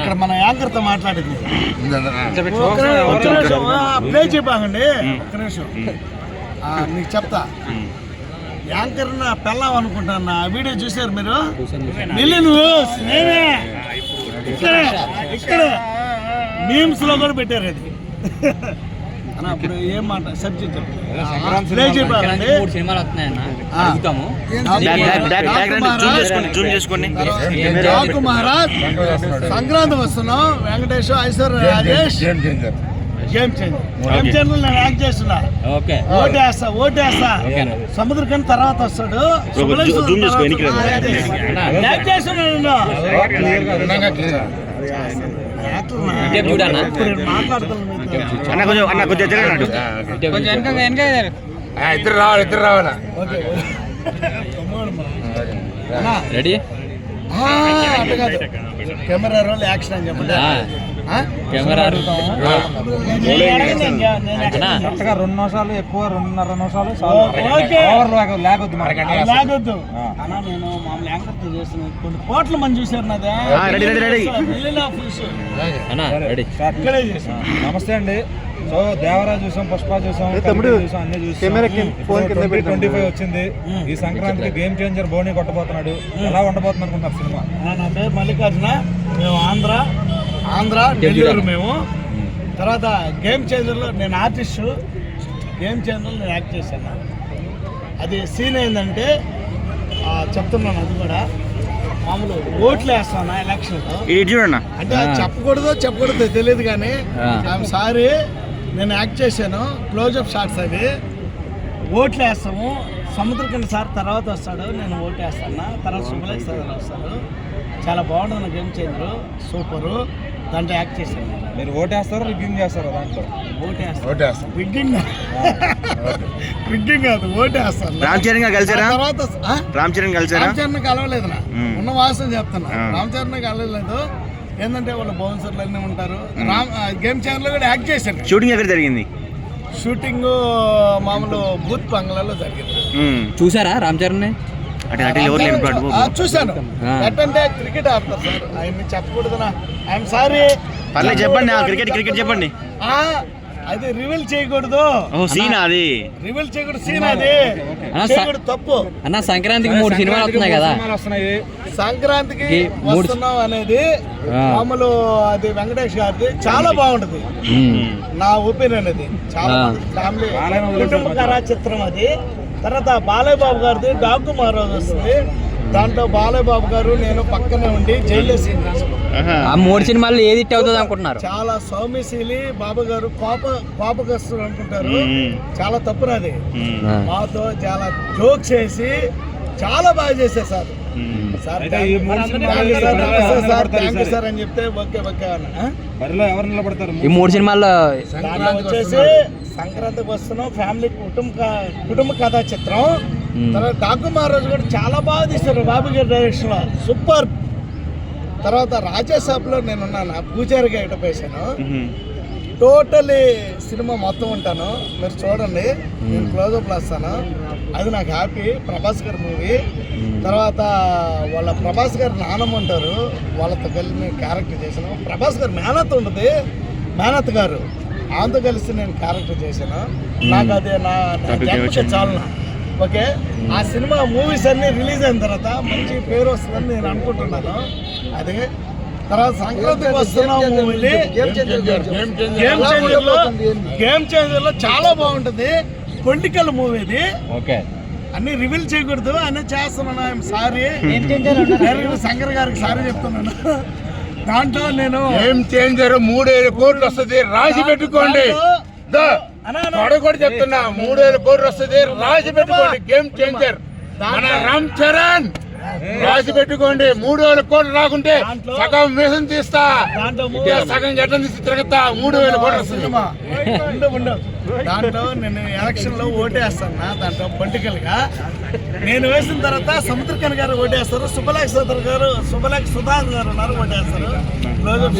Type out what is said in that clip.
ఇక్కడ మన యాంకర్తో మాట్లాడింది. ఒక్క ఒక్క నిమిషం ప్లే చెప్పాకండి ఒక్క నిమిషం. నీకు చెప్తా. యాంకర్ నా పెళ్ళాం అనుకుంటాను వీడియో చూసారు మీరు? మిలియన్ నేనే ఇక్కడే ఇక్కడే. మీమ్స్లో కూడా పెట్టారు అది ఇప్పుడు ఏం మాట సబ్జెక్ట్? మూడు సినిమాలు వస్తున్నాయన్న. అడుగుతాము. సంక్రాంతి వస్తున్నాం. Venkatesh Aishwarya Rajesh. Game changer game changer నేను యాక్ట్ చేస్తున్నా. ఓకే. ఓటేస్తా ఓటేస్తా. ఓకేనా. సముద్రకన్ తర్వాత వస్తాడు. యాక్ట్ చేస్తున్నాను. అన్న. కొంచెం అన్న ఇద్దరు రావాలి ఇద్దరు రావాలా? రెడీ? కాదు. కెమెరా రోల్ యాక్షన్ అని చెప్పండి? కెమెరా. కరెక్ట్గా రెండు నిమిషాలు ఎక్కువ రెండున్నర నిమిషాలు. ఓవర్ లాగ్ లేకొద్దు లాగొద్దు. అన్నా నేను మామూలు యాంకర్తో చేస్తున్నాను కొన్ని కోట్ల మంది చూశారు నాదే. Ready, ready, ready. చేశాను నమస్తే అండి. సో దేవరాజ్ చూసాం పుష్ప చూసాం చూసాం అన్ని కెమెరా కింద- ఫోన్ కింద ట్వంటీ పెట్టు. ట్వంటీ ఫైవ్ వచ్చింది. ఈ సంక్రాంతికి గేమ్ చేంజర్ బోని కొట్టబోతున్నాడు. ఎలా ఉండబోతుంది అనుకుంటున్నారు సినిమా? నా పేరు మల్లికార్జున. మేము ఆంధ్ర ఆంధ్ర నెల్లూరు మేము. తర్వాత గేమ్ చేంజర్లో నేను ఆర్టిస్టు గేమ్ చేంజర్లో నేను యాక్ట్ చేశాను. అది సీన్ ఏంటంటే ఆ, చెప్తున్నాను అది కూడా. మామూలు ఓట్లు వేస్తాను చూడన్న. అంటే చెప్పకూడదో చెప్పకూడదో తెలియదు కానీ సారీ నేను యాక్ట్ చేశాను. క్లోజప్ షాట్స్ అవి. ఓట్లు వేస్తాము. సముద్రకండి సార్ తర్వాత వస్తాడు. నేను ఓటు వేస్తాను? తర్వాత శుభలేఖ సార్ వస్తాడు. చాలా బాగుంటుంది నా గేమ్ చేంజర్. సూపరు. దాంట్లో యాక్ట్ చేశాను. మీరు ఓటేస్తారా రివ్యూయింగ్ చేస్తారా దాంట్లో? ఓటు వేస్తాను. ఓటేస్తాం విగ్గింగ్. విగ్గింగ్ కాదు ఓటు వేస్తాను. రామ్ చరణ్ గారు కలిసారా? తర్వాత? రామ్ చరణ్ కలిసారా? రామ్ చరణ్ కలవలేదు నా. ఉన్న వాసన చెప్తున్నా. ఆ. రామ్ చరణ్ కలవలేదు. ఏంటంటే వాళ్ళ బౌన్సర్లు అన్నీ ఉంటారు. రామ్ ఆ, గేమ్ ఛానల్ కూడా యాక్ట్ చేశాను షూటింగ్ ఎక్కడ జరిగింది? షూటింగ్ మామూలు బూత్ బంగ్లాలో జరిగింది. చూసారా రామ్ చరణ్ అటు అటు ఎవరు లేని. చూశాను. క్రికెట్ ఆడతారు సార్. ఆయన చెప్పకూడదునా. ఐఎమ్ సారీ పర్లేదు చెప్పండి ఆ, క్రికెట్ క్రికెట్ చెప్పండి. అది రివీల్ చేయకూడదు. ఓ సీన్ అది. రివీల్ చేయకూడదు సీన్ అది. అన్న, స- చేయకూడదు తప్పు. అన్న సంక్రాంతికి మూడు సినిమాలు వస్తున్నాయి కదా. వస్తున్నాయి. సంక్రాంతికి ఈ మూడు- వస్తున్నాం అనేది ఆ. మామూలు అది వెంకటేష్ గారిది చాలా బాగుంటది. ఉమ్. నా ఒపీనియన్ అది. చాలా ఆ. ఫ్యామిలీ బాలయ్య చిత్రం అది. తర్వాత బాలయ్య బాబు గారిది డాకు మహారాజ్ వస్తుంది. దాంట్లో బాలయ్య బాబు గారు నేను పక్కనే ఉండి జైల్లో సీన్. ఆ మూడు సినిమాల్లో ఏది హిట్ అవుతుంది అనుకుంటున్నారు చాలా సౌమ్యశీలి బాబు గారు కోప కోపగస్తులు అనుకుంటారు. చాలా తప్పునది. మాతో చాలా జోక్ చేసి చాలా బాగా చేశారు సార్. సార్ సినిమాలు సార్, థ్యాంక్ యూ అని చెప్తే ఓకే ఓకే అన్న ఆ? బరిలో ఎవరు నిలబడతారు ఈ మూడు సినిమాల్లో దాంట్లో వచ్చేసి సంక్రాంతికి వస్తున్నాం ఫ్యామిలీ కుటుంబ కుటుంబ కథా చిత్రం. తర్వాత డాకు మహారాజు కూడా చాలా బాగా తీశారు బాబు గారి డైరెక్షన్లో. సూపర్. తర్వాత రాజాసాబ్లో నేను ఉన్నాను పూజారిగా ఎటప్ వేశాను ఉమ్. టోటలీ సినిమా మొత్తం ఉంటాను. మీరు చూడండి నేను క్లోజప్లో వస్తాను అది నాకు హ్యాపీ ప్రభాస్ గారి మూవీ తర్వాత వాళ్ళ ప్రభాస్ గారి నాన్నమ్మ ఉంటారు. వాళ్ళతో కలిసి నేను క్యారెక్టర్ చేశాను. ప్రభాస్ గారు మేనత్ ఉంటుంది మేనత్ గారు. ఆమెతో కలిసి నేను క్యారెక్టర్ చేశాను. నాకు అదే నా చాలు. ఓకే? ఆ సినిమా మూవీస్ అన్ని రిలీజ్ అయిన తర్వాత మంచి పేరు వస్తుందని నేను అనుకుంటున్నాను. అదే తర్వాత సంక్రాంతికి వస్తున్న మూవీని గేమ్ చేంజర్లో గేమ్ చేంజర్లో చాలా బాగుంటుంది. పొలిటికల్ మూవీ ఇది ఓకే. అన్ని రివీల్ చేయకూడదు. అన్నీ చేస్తున్నాను ఐఎమ్ సారీ. శంకర్ గారికి సారీ చెప్తున్నాను. దాంట్లో నేను ఏం చేంజర్ మూడేళ్ళు కోట్లు వస్తుంది. రాసి పెట్టుకోండి. దో, కూడా చెప్తున్నా మూడేళ్ళు కోట్లు వస్తుంది రాసి పెట్టుకోండి గేమ్ చేంజర్. మన రామ్ చరణ్ రాసి పెట్టుకోండి మూడు వేల కోట్లు రాకుంటే సగం మిషన్ తీస్తా. దాంట్లో సగం ఎట్లా తీసి తిరుగుతా మూడు వేల కోట్లు వస్తుంది దాంట్లో నేను ఎలక్షన్లో ఓటేస్తాను నా దాంట్లో పొలిటికల్గా. నేను వేసిన తర్వాత సముద్రకన్ గారు ఓటేస్తారు సుబ్బలేఖ సుధర్ గారు సుబ్బలేఖ సుధాకర్ గారు ఉన్నారు ఓటేస్తారు. క్లోజప్